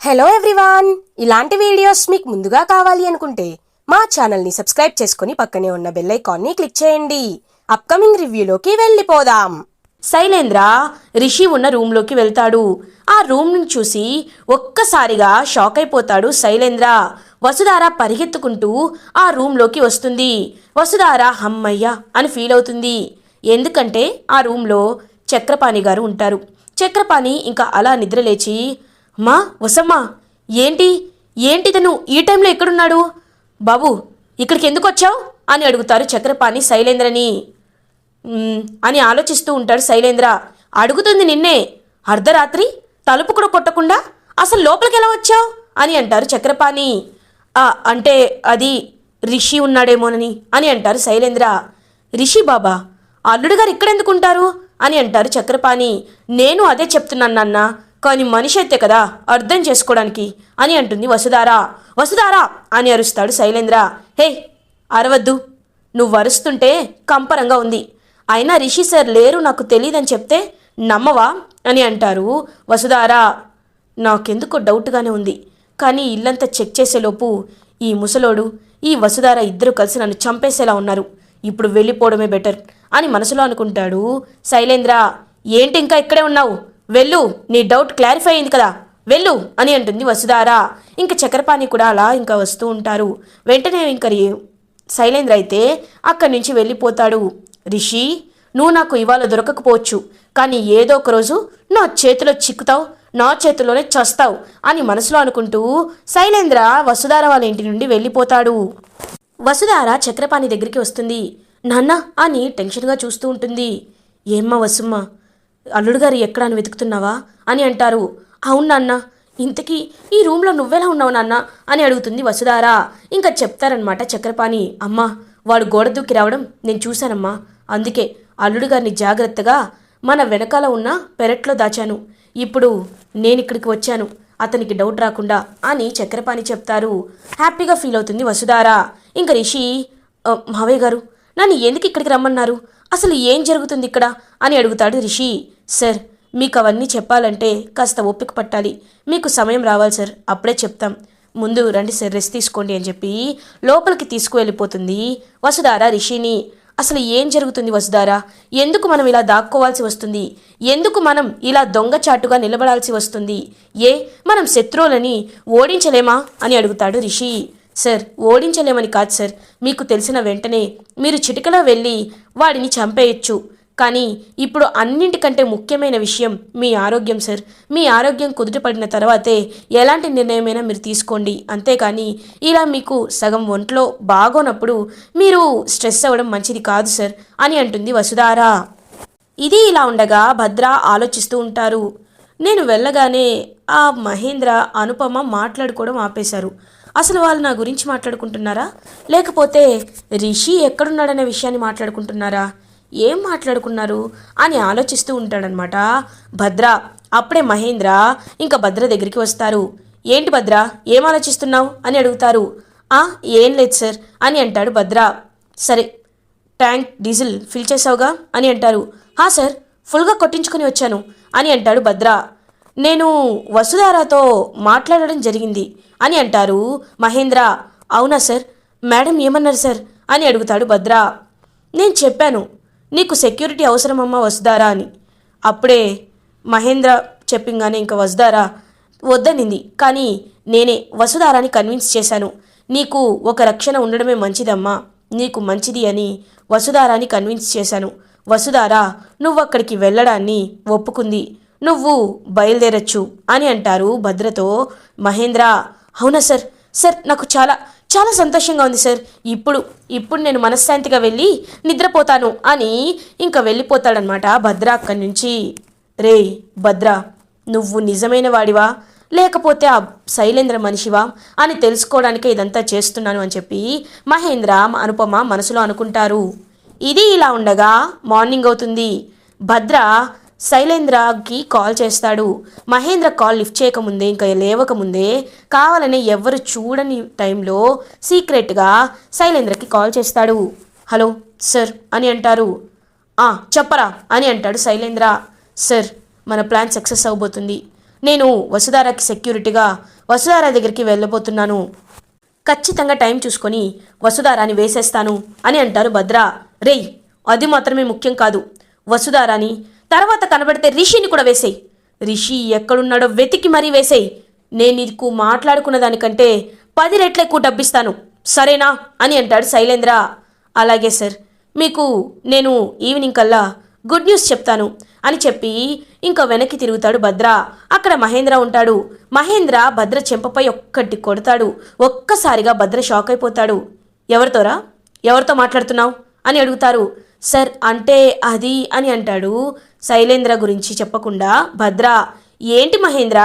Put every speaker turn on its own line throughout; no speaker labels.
Hello everyone ఇలాంటి videos మీకు ముందుగా కావాలి అనుకుంటే మా ఛానల్ని సబ్స్క్రైబ్ చేసుకుని పక్కనే ఉన్న బెల్ ఐకాన్ని క్లిక్ చేయండి. అప్కమింగ్ రివ్యూలోకి వెళ్ళిపోదాం.
శైలేంద్ర రిషి ఉన్న రూమ్లోకి వెళ్తాడు. ఆ రూమ్ని చూసి ఒక్కసారిగా షాక్ అయిపోతాడు శైలేంద్ర. వసుధార పరిగెత్తుకుంటూ ఆ రూమ్లోకి వస్తుంది. వసుధార హమ్మయ్య అని ఫీల్ అవుతుంది. ఎందుకంటే ఆ రూమ్లో చక్రపాణి గారు ఉంటారు. చక్రపాణి ఇంకా అలా నిద్రలేచి మా వసమ్మా ఏంటి? ఏంటి తను ఈ టైంలో ఎక్కడున్నాడు? బాబు ఇక్కడికి ఎందుకు వచ్చావు? అని అడుగుతారు చక్రపాణి శైలేంద్రని. అని ఆలోచిస్తూ ఉంటాడు శైలేంద్ర. అడుగుతుంది నిన్నే అర్ధరాత్రి తలుపు కూడా కొట్టకుండా అసలు లోపలికి ఎలా వచ్చావు? అని అంటారు చక్రపాణి. అంటే అది రిషి ఉన్నాడేమోనని అని అంటారు శైలేంద్ర. రిషి బాబా అల్లుడు గారు ఇక్కడెందుకుంటారు అని అంటారు చక్రపాణి. నేను అదే చెప్తున్నాను నాన్న. కానీ మనిషి అయితే కదా అర్థం చేసుకోవడానికి అని అంటుంది వసుధారా. వసుధారా అని అరుస్తాడు శైలేంద్ర. హే అరవద్దు. నువ్వు అరుస్తుంటే కంపరంగా ఉంది. అయినా రిషి సార్ లేరు నాకు తెలియదని చెప్తే నమ్మవా అని అంటారు వసుధారా. నాకెందుకో డౌట్గానే ఉంది. కానీ ఇల్లంతా చెక్ చేసేలోపు ఈ ముసలోడు ఈ వసుధార ఇద్దరు కలిసి నన్ను చంపేసేలా ఉన్నారు. ఇప్పుడు వెళ్ళిపోవడమే బెటర్ అని మనసులో అనుకుంటాడు శైలేంద్ర. ఏంటి ఇంకా ఇక్కడే ఉన్నావు? వెళ్ళు నీ డౌట్ క్లారిఫై అయింది కదా. వెళ్ళు అని అంటుంది వసుధారా. ఇంకా చక్రపాణి కూడా అలా ఇంకా వస్తూ ఉంటారు. వెంటనే ఇంక శైలేంద్ర అయితే అక్కడి నుంచి వెళ్ళిపోతాడు. రిషి నువ్వు నాకు ఇవాళ దొరకకపోవచ్చు కానీ ఏదో ఒకరోజు నా చేతిలో చిక్కుతావు నా చేతిలోనే చస్తావు అని మనసులో అనుకుంటూ శైలేంద్ర వసుధార వాళ్ళ ఇంటి నుండి వెళ్ళిపోతాడు. వసుధార చక్రపాణి దగ్గరికి వస్తుంది. నాన్న అని టెన్షన్గా చూస్తూ ఉంటుంది. ఏమ్మా వసుమ్మ అల్లుడు గారు ఎక్కడ అని వెతుకుతున్నావా? అని అంటారు. అవును నాన్న ఇంతకీ ఈ రూమ్లో నువ్వెలా ఉన్నావు నాన్న? అని అడుగుతుంది వసుధారా. ఇంకా చెప్తారనమాట చక్రపాణి. అమ్మా వాడు గోడ దూకి రావడం నేను చూశానమ్మా. అందుకే అల్లుడు గారిని జాగ్రత్తగా మన వెనకాల ఉన్న పెరట్లో దాచాను. ఇప్పుడు నేను ఇక్కడికి వచ్చాను. అతనికి డౌట్ రాకుండా అని చక్రపాణి చెప్తారు. హ్యాపీగా ఫీల్ అవుతుంది వసుధారా. ఇంకా రిషి మావయ్య గారు నన్ను ఎందుకు ఇక్కడికి రమ్మన్నారు? అసలు ఏం జరుగుతుంది ఇక్కడ? అని అడుగుతాడు రిషి. సార్ మీకు అవన్నీ చెప్పాలంటే కాస్త ఓపిక పట్టాలి. మీకు సమయం రావాలి సార్. అప్పుడే చెప్తాం. ముందు రండి సార్ రెస్ట్ తీసుకోండి అని చెప్పి లోపలికి తీసుకువెళ్ళిపోతుంది వసుధార రిషిని. అసలు ఏం జరుగుతుంది వసుధారా? ఎందుకు మనం ఇలా దాక్కోవాల్సి వస్తుంది? ఎందుకు మనం ఇలా దొంగచాటుగా నిలబడాల్సి వస్తుంది? ఏ మనం శత్రువులని ఓడించలేమా? అని అడుగుతాడు రిషి. సార్ ఓడించలేమని కాదు సార్. మీకు తెలిసిన వెంటనే మీరు చిటికలో వెళ్ళి వాడిని చంపేయచ్చు. కానీ ఇప్పుడు అన్నింటికంటే ముఖ్యమైన విషయం మీ ఆరోగ్యం సార్. మీ ఆరోగ్యం కుదుటపడిన తర్వాతే ఎలాంటి నిర్ణయమైనా మీరు తీసుకోండి. అంతేకాని ఇలా మీకు సగం ఒంట్లో బాగోనప్పుడు మీరు స్ట్రెస్ అవ్వడం మంచిది కాదు సార్ అని అంటుంది వసుధారా. ఇది ఇలా ఉండగా భద్ర ఆలోచిస్తూ ఉంటారు. నేను వెళ్ళగానే ఆ మహేంద్ర అనుపమ మాట్లాడుకోవడం ఆపేశారు. అసలు వాళ్ళు నా గురించి మాట్లాడుకుంటున్నారా? లేకపోతే రిషి ఎక్కడున్నాడనే విషయాన్ని మాట్లాడుకుంటున్నారా? ఏం మాట్లాడుకున్నారు? అని ఆలోచిస్తూ ఉంటాడనమాట భద్ర అప్పుడే మహేంద్ర ఇంకా భద్ర దగ్గరికి వస్తారు. ఏంటి భద్ర ఏం ఆలోచిస్తున్నావు? అని అడుగుతారు. ఆ ఏం లేదు సార్ అని అంటాడు భద్ర. సరే ట్యాంక్ డీజిల్ ఫిల్ చేసావుగా? అని అంటారు. హా సార్ ఫుల్గా కొట్టించుకొని వచ్చాను అని అంటాడు భద్ర. నేను వసుధారాతో మాట్లాడడం జరిగింది అని అంటారు మహేంద్ర. అవునా సార్? మేడం ఏమన్నారు సార్? అని అడుగుతాడు భద్ర. నేను చెప్పాను నీకు సెక్యూరిటీ అవసరమమ్మా వసుధారా అని. అప్పుడే మహేంద్ర చెప్పింగానే ఇంకా వసుధారా వద్దనింది. కానీ నేనే వసుధారాని కన్విన్స్ చేశాను. నీకు ఒక రక్షణ ఉండడమే మంచిదమ్మా. నీకు మంచిది అని వసుధారాని కన్విన్స్ చేశాను. వసుధారా నువ్వు అక్కడికి వెళ్ళడాన్ని ఒప్పుకుంది. నువ్వు బయలుదేరచ్చు అని అంటారు భద్రతో మహేంద్ర. అవునా సార్? సార్ నాకు చాలా చాలా సంతోషంగా ఉంది సార్. ఇప్పుడు ఇప్పుడు నేను మనశ్శాంతిగా వెళ్ళి నిద్రపోతాను అని ఇంకా వెళ్ళిపోతాడనమాట భద్ర అక్కడి నుంచి. రే భద్ర నువ్వు నిజమైన వాడివా? లేకపోతే ఆ శైలేంద్ర మనిషివా? అని తెలుసుకోవడానికే ఇదంతా చేస్తున్నాను అని చెప్పి మహేంద్ర అనుపమ మనసులో అనుకుంటారు. ఇది ఇలా ఉండగా మార్నింగ్ అవుతుంది. భద్ర శైలేంద్రకి కాల్ చేస్తాడు. మహేంద్ర కాల్ లిఫ్ట్ చేయకముందే ఇంకా లేవకముందే కావాలని ఎవరు చూడని టైంలో సీక్రెట్గా శైలేంద్రకి కాల్ చేస్తాడు. హలో సార్ అని అంటారు. "ఆ, చెప్పరా అని అంటాడు శైలేంద్ర. సార్ మన ప్లాన్ సక్సెస్ అవబోతుంది. నేను వసుధారాకి సెక్యూరిటీగా వసుధార దగ్గరికి వెళ్ళబోతున్నాను. ఖచ్చితంగా టైం చూసుకొని వసుధారాని వేసేస్తాను అని అంటారు భద్ర. రేయ్ అది మాత్రమే ముఖ్యం కాదు. వసుధారాని తర్వాత కనబడితే రిషిని కూడా వేసేయి. రిషి ఎక్కడున్నాడో వెతికి మరీ వేసేయి. నేను నీకు మాట్లాడుకున్న దానికంటే పది రెట్లు ఎక్కువ డబ్బిస్తాను. సరేనా? అని అంటాడు శైలేంద్ర. అలాగే సార్. మీకు నేను ఈవినింగ్ కల్లా గుడ్ న్యూస్ చెప్తాను అని చెప్పి ఇంకా వెనక్కి తిరుగుతాడు భద్ర. అక్కడ మహేంద్ర ఉంటాడు. మహేంద్ర భద్ర చెంపపై ఒక్కటి కొడతాడు. ఒక్కసారిగా భద్ర షాక్ అయిపోతాడు. ఎవరితోరా? ఎవరితో మాట్లాడుతున్నావు? అని అడుగుతారు. సార్ అంటే అది అని అంటాడు శైలేంద్ర గురించి చెప్పకుండా భద్ర ఏంటి మహేంద్ర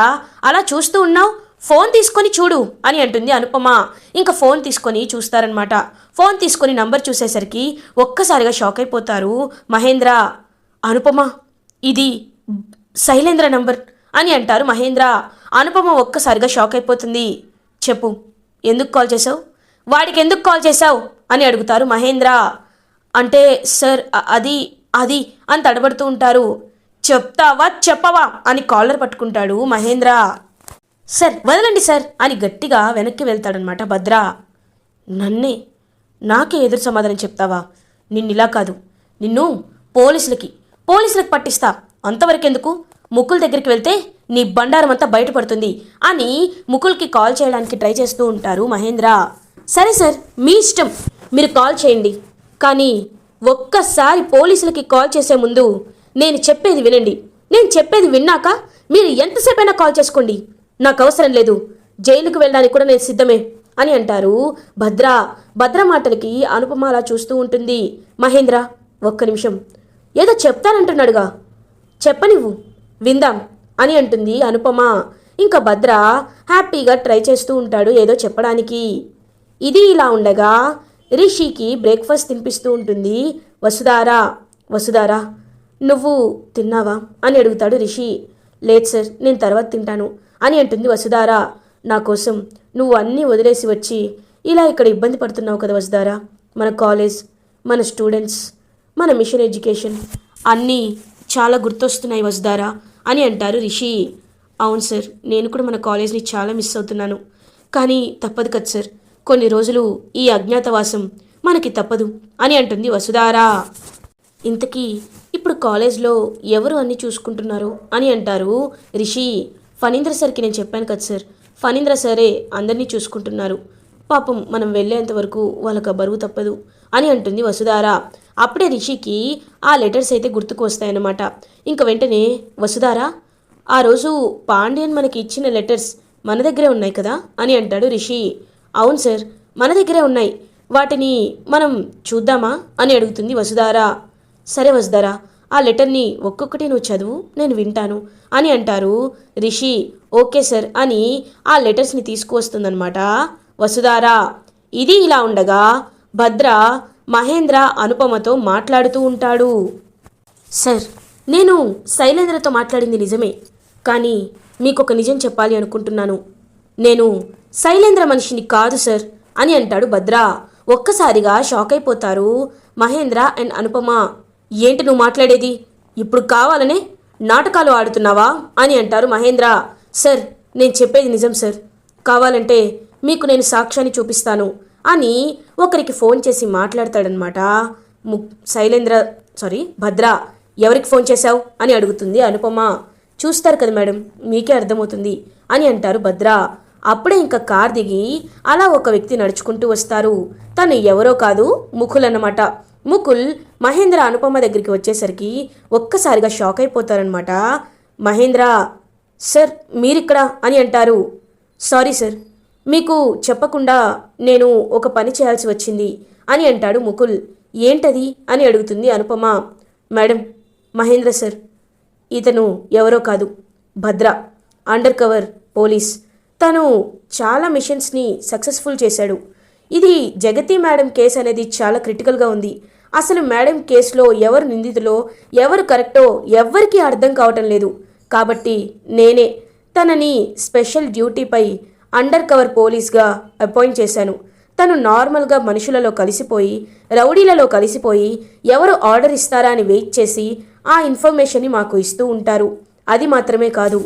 అలా చూస్తూ ఉన్నావు? ఫోన్ తీసుకొని చూడు అని అంటుంది అనుపమ. ఇంకా ఫోన్ తీసుకొని చూస్తారనమాట ఫోన్ తీసుకొని నంబర్ చూసేసరికి ఒక్కసారిగా షాక్ అయిపోతారు. మహేంద్ర అనుపమ ఇది శైలేంద్ర నంబర్ అని అంటారు మహేంద్ర. అనుపమ ఒక్కసారిగా షాక్ అయిపోతుంది. చెప్పు ఎందుకు కాల్ చేసావు వాడికి ఎందుకు కాల్ చేసావు అని అడుగుతారు మహేంద్ర. అంటే సార్ అది అది అని తడబడుతూ ఉంటారు. చెప్తావా చెప్పవా అని కాలర్ పట్టుకుంటాడు మహేంద్ర. సార్ వదలండి సార్ అని గట్టిగా వెనక్కి వెళ్తాడనమాట భద్ర. నన్నే నాకే ఎదురు సమాధానం చెప్తావా? నిన్నిలా కాదు. నిన్ను పోలీసులకి పోలీసులకు పట్టిస్తా. అంతవరకెందుకు? ముకుల్ దగ్గరికి వెళ్తే నీ బండారం అంతా బయటపడుతుంది అని ముకుల్కి కాల్ చేయడానికి ట్రై చేస్తూ ఉంటారు మహేంద్ర. సరే సార్ మీ ఇష్టం. మీరు కాల్ చేయండి. కానీ ఒక్కసారి పోలీసులకి కాల్ చేసే ముందు నేను చెప్పేది వినండి. నేను చెప్పేది విన్నాక మీరు ఎంతసేపైనా కాల్ చేసుకోండి. నాకు అవసరం లేదు. జైలుకు వెళ్ళడానికి కూడా నేను సిద్ధమే అని అంటారు భద్ర. భద్ర మాటలకి అనుపమలా చూస్తూ ఉంటుంది మహేంద్ర. ఒక్క నిమిషం. ఏదో చెప్తానంటున్నాడుగా. చెప్పనివ్వు. విందాం అని అంటుంది అనుపమ. ఇంకా భద్ర హ్యాపీగా ట్రై చేస్తూ ఉంటాడు ఏదో చెప్పడానికి. ఇది ఇలా ఉండగా రిషికి బ్రేక్ఫాస్ట్ తినిపిస్తూ ఉంటుంది. వసుధారా వసుధారా నువ్వు తిన్నావా? అని అడుగుతాడు రిషి. లేదు సార్ నేను తర్వాత తింటాను అని అంటుంది వసుధారా. నా కోసం నువ్వు అన్నీ వదిలేసి వచ్చి ఇలా ఇక్కడ ఇబ్బంది పడుతున్నావు కదా వసుధారా? మన కాలేజ్ మన స్టూడెంట్స్ మన మిషన్ ఎడ్యుకేషన్ అన్నీ చాలా గుర్తొస్తున్నాయి వసుధారా అని అంటారు రిషి. అవును సార్ నేను కూడా మన కాలేజ్ని చాలా మిస్ అవుతున్నాను. కానీ తప్పదు కదా సార్ కొన్ని రోజులు ఈ అజ్ఞాతవాసం మనకి తప్పదు అని అంటుంది వసుధారా. ఇంతకీ ఇప్పుడు కాలేజ్లో ఎవరు అన్ని చూసుకుంటున్నారు అని అంటారు రిషి. ఫణీంద్ర సార్కి నేను చెప్పాను కదా సార్ ఫణీంద్ర సరే అందరినీ చూసుకుంటున్నారు. పాపం మనం వెళ్ళేంత వరకు వాళ్ళకి బరువు తప్పదు అని అంటుంది వసుధార. అప్పుడే రిషికి ఆ లెటర్స్ అయితే గుర్తుకు వస్తాయన్నమాట. ఇంక వెంటనే వసుధార ఆ రోజు పాండ్యన్ మనకి ఇచ్చిన లెటర్స్ మన దగ్గరే ఉన్నాయి కదా అని అంటాడు రిషి. అవును సార్ మన దగ్గరే ఉన్నాయి. వాటిని మనం చూద్దామా అని అడుగుతుంది వసుధార. సరే వసుధారా ఆ లెటర్ని ఒక్కొక్కటి నువ్వు చదువు నేను వింటాను అని అంటారు రిషి. ఓకే సార్ అని ఆ లెటర్స్ని తీసుకువస్తుందన్నమాట వసుధారా. ఇది ఇలా ఉండగా భద్ర మహేంద్ర అనుపమతో మాట్లాడుతూ ఉంటాడు. సార్ నేను శైలేంద్రతో మాట్లాడింది నిజమే కానీ మీకు ఒక నిజం చెప్పాలి అనుకుంటున్నాను. నేను శైలేంద్ర మనిషిని కాదు సార్ అని అంటాడు భద్ర. ఒక్కసారిగా షాక్ అయిపోతారు మహేంద్ర అండ్ అనుపమ. ఏంటి నువ్వు మాట్లాడేది? ఇప్పుడు కావాలనే నాటకాలు ఆడుతున్నావా? అని అంటారు మహేంద్ర. సార్ నేను చెప్పేది నిజం సార్. కావాలంటే మీకు నేను సాక్ష్యాన్ని చూపిస్తాను అని ఒకరికి ఫోన్ చేసి మాట్లాడతాడనమాట ము శైలేంద్ర సారీ భద్ర ఎవరికి ఫోన్ చేశావు? అని అడుగుతుంది అనుపమ. చూస్తారు కదా మేడం మీకే అర్థమవుతుంది అని అంటారు భద్ర. అప్పుడే ఇంకా కార్ దిగి అలా ఒక వ్యక్తి నడుచుకుంటూ వస్తారు. తను ఎవరో కాదు ముకుల్ అన్నమాట ముకుల్ మహేంద్ర అనుపమ దగ్గరికి వచ్చేసరికి ఒక్కసారిగా షాక్ అయిపోతారనమాట మహేంద్ర సార్ మీరిక్కడ? అని అంటారు. Sorry sir. మీకు చెప్పకుండా నేను ఒక పని చేయాల్సి వచ్చింది అని అంటాడు ముకుల్. ఏంటది? అని అడుగుతుంది అనుపమ. Madam Mahindra sir. ఇతను ఎవరో కాదు. భద్ర. Undercover police. తను చాలా మిషన్స్ని సక్సెస్ఫుల్ చేశాడు. ఇది జగతి మేడం కేసు అనేది చాలా క్రిటికల్గా ఉంది. అసలు మేడం కేసులో ఎవరు నిందితులో ఎవరు కరెక్టో ఎవరికీ అర్థం కావటం లేదు. కాబట్టి నేనే తనని స్పెషల్ డ్యూటీపై అండర్ కవర్ పోలీస్గా అపాయింట్ చేశాను. తను నార్మల్గా మనుషులలో కలిసిపోయి రౌడీలలో కలిసిపోయి ఎవరు ఆర్డర్ ఇస్తారా అని వెయిట్ చేసి ఆ ఇన్ఫర్మేషన్ని మాకు ఇస్తూ ఉంటారు. అది మాత్రమే కాదు.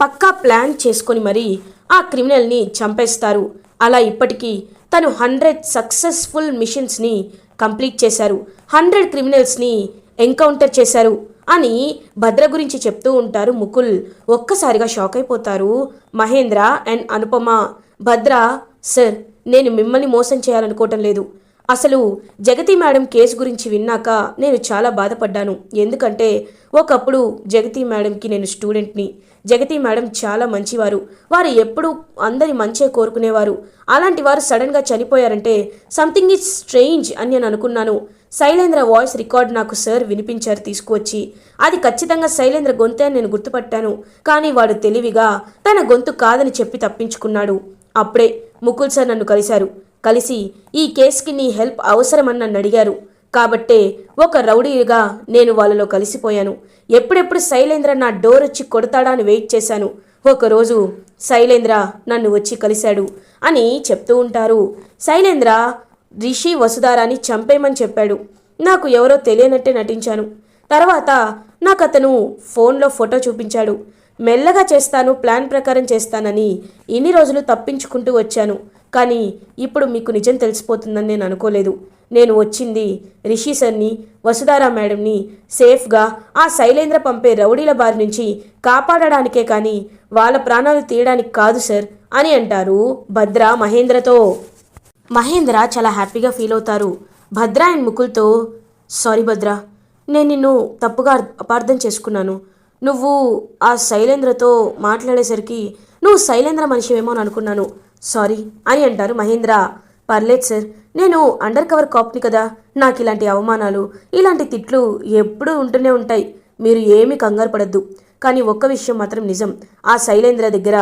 పక్కా ప్లాన్ చేసుకొని మరీ ఆ క్రిమినల్ని చంపేస్తారు. అలా ఇప్పటికీ తను హండ్రెడ్ సక్సెస్ఫుల్ మిషన్స్ని కంప్లీట్ చేశారు. హండ్రెడ్ క్రిమినల్స్ని ఎన్కౌంటర్ చేశారు అని భద్ర గురించి చెప్తూ ఉంటారు ముకుల్. ఒక్కసారిగా షాక్ అయిపోతారు మహేంద్ర అండ్ అనుపమ. భద్ర సార్ నేను మిమ్మల్ని మోసం చేయాలనుకోవటం లేదు. అసలు జగతి మేడం కేసు గురించి విన్నాక నేను చాలా బాధపడ్డాను. ఎందుకంటే ఒకప్పుడు జగతి మేడంకి నేను స్టూడెంట్ని. జగతి మేడం చాలా మంచివారు. వారు ఎప్పుడూ అందరి మంచే కోరుకునేవారు. అలాంటి వారు సడన్గా చనిపోయారంటే సంథింగ్ ఈజ్ స్ట్రేంజ్ అని నేను అనుకున్నాను. శైలేంద్ర వాయిస్ రికార్డ్ నాకు సార్ వినిపించారు తీసుకువచ్చి. అది ఖచ్చితంగా శైలేంద్ర గొంతే అని నేను గుర్తుపట్టాను. కానీ వాడు తెలివిగా తన గొంతు కాదని చెప్పి తప్పించుకున్నాడు. అప్పుడే ముకుల్ సార్ నన్ను కలిశారు. కలిసి ఈ కేసుకి నీ హెల్ప్ అవసరమని నన్ను అడిగారు కాబట్టే ఒక రౌడీగా నేను వాళ్ళలో కలిసిపోయాను. ఎప్పుడెప్పుడు శైలేంద్ర నా డోర్ వచ్చి కొడతాడా అని వెయిట్ చేశాను. ఒకరోజు శైలేంద్ర నన్ను వచ్చి కలిశాడు అని చెప్తూ ఉంటారు. శైలేంద్ర రిషి వసుధారాని చంపేయమని చెప్పాడు. నాకు ఎవరో తెలియనట్టే నటించాను. తర్వాత నాకు అతను ఫోన్లో ఫోటో చూపించాడు. మెల్లగా చేస్తాను ప్లాన్ ప్రకారం చేస్తానని ఇన్ని రోజులు తప్పించుకుంటూ వచ్చాను. కానీ ఇప్పుడు మీకు నిజం తెలిసిపోతుందని నేను అనుకోలేదు. నేను వచ్చింది రిషి సర్ని వసుధారా మేడంని సేఫ్గా ఆ శైలేంద్ర పంపే రౌడీల బారి నుంచి కాపాడడానికే కానీ వాళ్ళ ప్రాణాలు తీయడానికి కాదు సార్ అని అంటారు భద్ర మహేంద్రతో. మహేంద్ర చాలా హ్యాపీగా ఫీల్ అవుతారు. భద్ర అండ్ ముకుల్తో సారీ భద్ర నేను నిన్ను తప్పుగా అపార్థం చేసుకున్నాను. నువ్వు ఆ శైలేంద్రతో మాట్లాడేసరికి నువ్వు శైలేంద్ర మనిషివేమో అని అనుకున్నాను. సారీ అని అంటారు మహేంద్ర. పర్లేదు సార్ నేను అండర్ కవర్ కాప్ని కదా. నాకు ఇలాంటి అవమానాలు ఇలాంటి తిట్లు ఎప్పుడూ ఉంటూనే ఉంటాయి. మీరు ఏమీ కంగారు పడద్దు. కానీ ఒక్క విషయం మాత్రం నిజం. ఆ శైలేంద్ర దగ్గర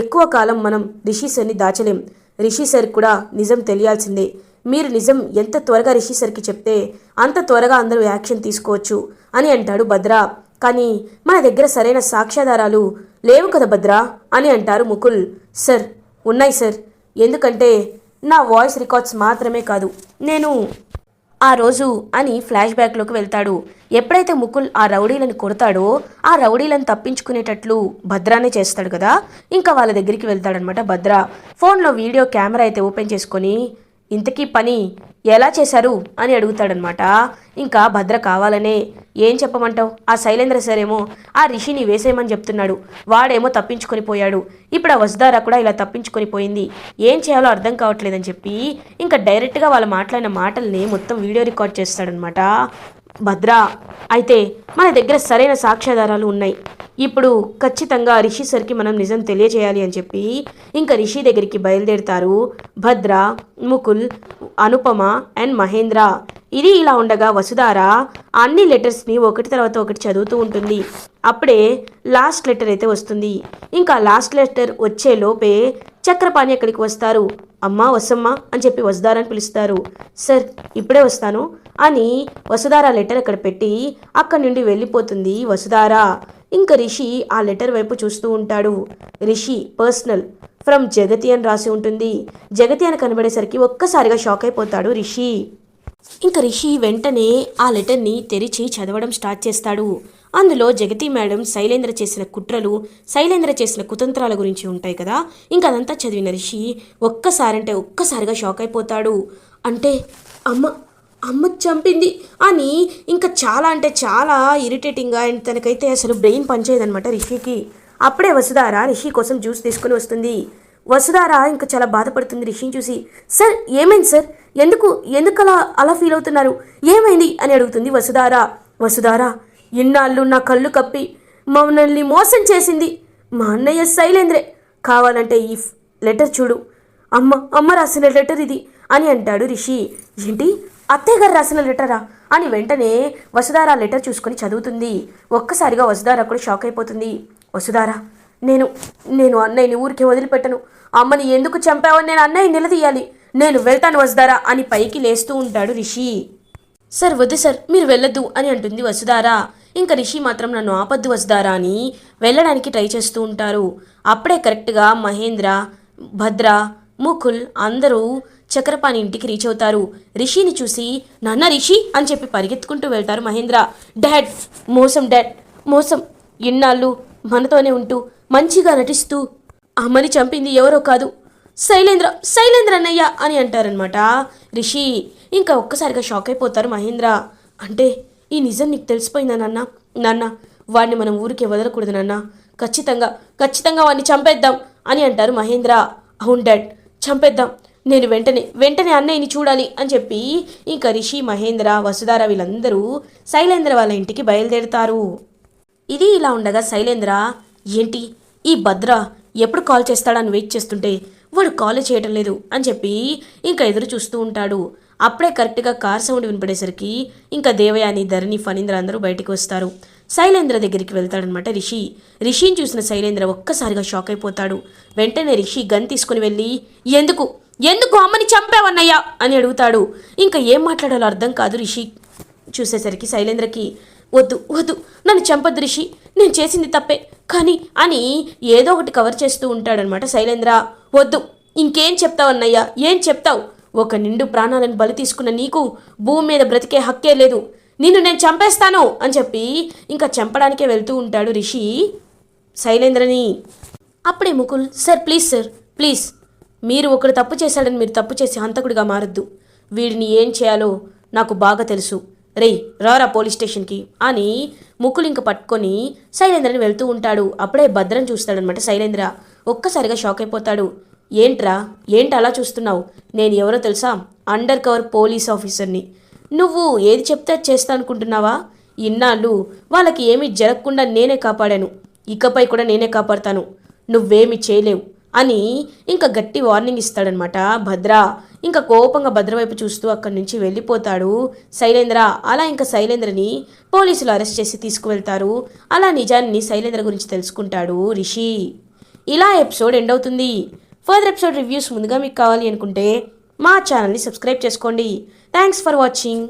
ఎక్కువ కాలం మనం రిషి సార్ని దాచలేం. రిషి సార్ కూడా నిజం తెలియాల్సిందే. మీరు నిజం ఎంత త్వరగా రిషి సార్కి చెప్తే అంత త్వరగా అందరూ యాక్షన్ తీసుకోవచ్చు అని అంటాడు భద్ర. కానీ మన దగ్గర సరైన సాక్ష్యాధారాలు లేవు కదా భద్ర అని అంటారు ముకుల్. సార్ ఉన్నాయి సార్. ఎందుకంటే నా వాయిస్ రికార్డ్స్ మాత్రమే కాదు నేను ఆ రోజు అని ఫ్లాష్ బ్యాక్లోకి వెళ్తాడు. ఎప్పుడైతే ముకుల్ ఆ రౌడీలను కొడతాడో ఆ రౌడీలను తప్పించుకునేటట్లు భద్రానే చేస్తాడు కదా? ఇంకా వాళ్ళ దగ్గరికి వెళ్తాడనమాట భద్ర. ఫోన్లో వీడియో కెమెరా అయితే ఓపెన్ చేసుకొని ఇంతకీ పని ఎలా చేశారు అని అడుగుతాడనమాట ఇంకా భద్ర కావాలనే ఏం చెప్పమంటావు? ఆ శైలేంద్ర సార్ ఏమో ఆ రిషిని వేసేయమని చెప్తున్నాడు. వాడేమో తప్పించుకొని పోయాడు. ఇప్పుడు ఆ వసుదారా కూడా ఇలా తప్పించుకొని పోయింది. ఏం చేయాలో అర్థం కావట్లేదని చెప్పి ఇంకా డైరెక్ట్గా వాళ్ళు మాట్లాడిన మాటల్ని మొత్తం వీడియో రికార్డ్ చేస్తాడనమాట భద్ర అయితే మన దగ్గర సరైన సాక్ష్యాధారాలు ఉన్నాయి. ఇప్పుడు ఖచ్చితంగా రిషి సర్కి మనం నిజం తెలియజేయాలి అని చెప్పి ఇంకా రిషి దగ్గరికి బయలుదేరుతారు. భద్ర ముకుల్ అనుపమ అండ్ మహేంద్ర. ఇది ఇలా ఉండగా వసుధార అన్ని లెటర్స్ని ఒకటి తర్వాత ఒకటి చదువుతూ ఉంటుంది. అప్పుడే లాస్ట్ లెటర్ అయితే వస్తుంది. ఇంకా లాస్ట్ లెటర్ వచ్చే లోపే చక్రపాణి అక్కడికి వస్తారు. అమ్మా వసమ్మా అని చెప్పి వసుధారని పిలుస్తారు. సార్ ఇప్పుడే వస్తాను అని వసుధార లెటర్ అక్కడ పెట్టి అక్కడి నుండి వెళ్ళిపోతుంది వసుధార. ఇంకా రిషి ఆ లెటర్ వైపు చూస్తూ ఉంటాడు. రిషి పర్సనల్ ఫ్రమ్ జగతి అని రాసి ఉంటుంది. జగతి అని కనబడేసరికి ఒక్కసారిగా షాక్ అయిపోతాడు రిషి. ఇంకా రిషి వెంటనే ఆ లెటర్ని తెరిచి చదవడం స్టార్ట్ చేస్తాడు. అందులో జగతి మేడం శైలేంద్ర చేసిన కుట్రలు శైలేంద్ర చేసిన కుతంత్రాల గురించి ఉంటాయి కదా ఇంకా అదంతా చదివిన రిషి ఒక్కసారంటే ఒక్కసారిగా షాక్ అయిపోతాడు. అంటే అమ్మ అమ్మ చంపింది. అని ఇంకా చాలా అంటే చాలా ఇరిటేటింగ్గా అండ్ తనకైతే అసలు బ్రెయిన్ పనిచేయదనమాట రిషికి. అప్పుడే వసుధార రిషి కోసం జ్యూస్ తీసుకుని వస్తుంది. వసుధార ఇంకా చాలా బాధపడుతుంది రిషిని చూసి. సార్ ఏమైంది సార్? ఎందుకు ఎందుకు అలా అలా ఫీల్ అవుతున్నారు? ఏమైంది? అని అడుగుతుంది వసుధార. వసుధార ఇన్నాళ్ళు నా కళ్ళు కప్పి మమ్మల్ని మోసం చేసింది మా అన్నయ్య శైలేంద్రే. కావాలంటే ఈ లెటర్ చూడు. అమ్మ అమ్మ రాసిన లెటర్ ఇది అని అంటాడు రిషి. ఏంటి? అత్తయ్య గారు రాసిన లెటరా? అని వెంటనే వసుధార లెటర్ చూసుకొని చదువుతుంది. ఒక్కసారిగా వసుధార కూడా షాక్ అయిపోతుంది. వసుధార నేను నేను అన్నయ్యని ఊరికే వదిలిపెట్టను. అమ్మని ఎందుకు చంపావని నేను అన్నయ్య నిలదీయాలి. నేను వెళ్తాను వసుధారా అని పైకి లేస్తూ ఉంటాడు రిషి. సార్ వద్దు సార్ మీరు వెళ్ళొద్దు అని అంటుంది వసుధార. ఇంకా రిషి మాత్రం నన్ను ఆపద్దు వసుధారా అని వెళ్ళడానికి ట్రై చేస్తూ ఉంటారు. అప్పుడే కరెక్ట్గా మహేంద్ర భద్ర ముకుల్ అందరూ చక్రపాణి ఇంటికి రీచ్ అవుతారు. రిషిని చూసి నాన్న రిషి అని చెప్పి పరిగెత్తుకుంటూ వెళ్తారు మహేంద్ర. డాడ్ మోసం డాడ్ మోసం. ఇన్నాళ్ళు మనతోనే ఉంటూ మంచిగా నటిస్తూ అమ్మని చంపింది ఎవరో కాదు. శైలేంద్ర శైలేంద్ర అన్నయ్య అని అంటారనమాట రిషి ఇంకా ఒక్కసారిగా షాక్ అయిపోతారు మహేంద్ర. అంటే ఈ నిజం నీకు తెలిసిపోయిందా నాన్న? నాన్న వాడిని మనం ఊరికే వదలకూడదు నాన్న. ఖచ్చితంగా ఖచ్చితంగా వాడిని చంపేద్దాం అని అంటారు మహేంద్ర. అవును డాడ్ చంపేద్దాం. నేను వెంటనే వెంటనే అన్నయ్యని చూడాలి అని చెప్పి ఇంకా రిషి మహేంద్ర వసుధార వీళ్ళందరూ శైలేంద్ర వాళ్ళ ఇంటికి బయలుదేరుతారు. ఇది ఇలా ఉండగా శైలేంద్ర ఏంటి? ఈ భద్ర ఎప్పుడు కాల్ చేస్తాడని వెయిట్ చేస్తుంటే వాడు కాల్ చేయటం లేదు అని చెప్పి ఇంకా ఎదురు చూస్తూ ఉంటాడు. అప్పుడే కరెక్ట్గా కార్ సౌండ్ వినపడేసరికి ఇంకా దేవయాని ధరణి ఫణీంద్ర అందరూ బయటికి వస్తారు. శైలేంద్ర దగ్గరికి వెళ్తాడనమాట రిషి. రిషిని చూసిన శైలేంద్ర ఒక్కసారిగా షాక్ అయిపోతాడు. వెంటనే రిషి గన్ తీసుకుని వెళ్ళి ఎందుకు? ఎందుకు అమ్మని చంపావన్నయ్యా? అని అడుగుతాడు. ఇంకా ఏం మాట్లాడాలో అర్థం కాదు రిషి. చూసేసరికి శైలేంద్రకి వద్దు వద్దు నన్ను చంపద్దు రిషి. నేను చేసింది తప్పే. కానీ అని ఏదో ఒకటి కవర్ చేస్తూ ఉంటాడనమాట శైలేంద్ర. వద్దు ఇంకేం చెప్తావు అన్నయ్యా? ఏం చెప్తావు? ఒక నిండు ప్రాణాలను బలి తీసుకున్న నీకు భూమి మీద బ్రతికే హక్కే లేదు. నిన్ను నేను చంపేస్తాను! అని చెప్పి ఇంకా చంపడానికే వెళ్తూ ఉంటాడు రిషి. శైలేంద్రని అప్పుడే Mukul sir please sir please. మీరు ఒకడు తప్పు చేశాడని మీరు తప్పు చేసి హంతకుడిగా మారద్దు. వీడిని ఏం చేయాలో నాకు బాగా తెలుసు. రేయ్ రారా పోలీస్ స్టేషన్కి. అని ముక్కులింక పట్టుకొని శైలేంద్రని వెళ్తూ ఉంటాడు. అప్పుడే భద్రం చూస్తాడనమాట శైలేంద్ర. ఒక్కసారిగా షాక్ అయిపోతాడు. ఏంట్రా? ఏంటి అలా చూస్తున్నావు? నేను ఎవరో తెలుసా? అండర్ కవర్ పోలీస్ ఆఫీసర్ని. నువ్వు ఏది చెప్తే చేస్తా అనుకుంటున్నావా? ఇన్నాళ్ళు వాళ్ళకి ఏమీ జరగకుండా నేనే కాపాడాను. ఇకపై కూడా నేనే కాపాడతాను. నువ్వేమి చేయలేవు. అని ఇంకా గట్టి వార్నింగ్ ఇస్తాడనమాట. భద్ర ఇంకా కోపంగా భద్ర వైపు చూస్తూ అక్కడి నుంచి వెళ్ళిపోతాడు. శైలేంద్ర అలా ఇంకా శైలేంద్రని పోలీసులు అరెస్ట్ చేసి తీసుకువెళ్తారు. అలా నిజాన్ని శైలేంద్ర గురించి తెలుసుకుంటాడు రిషి. ఇలా ఎపిసోడ్ ఎండ్ అవుతుంది. ఫర్దర్ ఎపిసోడ్ రివ్యూస్ ముందుగా మీకు కావాలి అనుకుంటే మా ఛానల్ని సబ్స్క్రైబ్ చేసుకోండి. Thanks for watching.